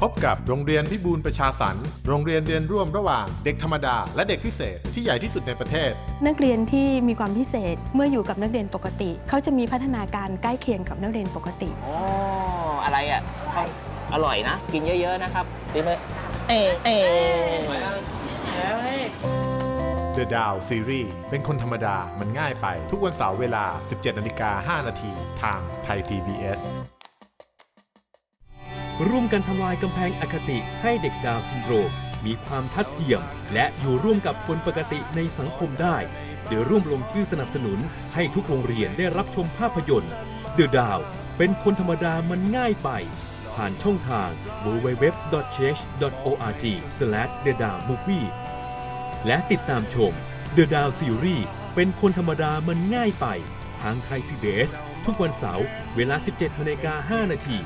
พบกับโรงเรียนพิบูลประชาสรรค์โรงเรียนเรียนร่วมระหว่างเด็กธรรมดา และเด็กพิเศษที่ใหญ่ที่สุดในประเทศ นักเรียนที่มีความพิเศษเมื่ออยู่กับนักเรียนปกติ เขาจะมีพัฒนาการใกล้เคียงกับนักเรียนปกติ อ๋อ อะไรอะข้าวอร่อยนะ กินเยอะ ๆ นะครับดีไหมเอ๊ะเอ๊ะ The Dow Series เป็นคนธรรมดามันง่ายไปทุกวันเสาร์เวลา 17นาฬิกา5นาทีทางไทย PBS ร่วมกันทำลายกำแพงอคติให้เด็กดาวซินโดรมมีความทัดเทียม และอยู่ร่วมกับคนปกติในสังคมได้โดยร่วมลงชื่อสนับสนุนให้ทุกโรงเรียนได้รับชมภาพยนตร์ The Dow เป็นคนธรรมดามันง่ายไป ผ่านช่องทาง www.change.org/thedowmovie และติดตามชม The Dow Series เป็นคนธรรมดามันง่ายไป ทางไทย PBS ทุกวันเสาร์เวลา 17นาฬิกา5นาที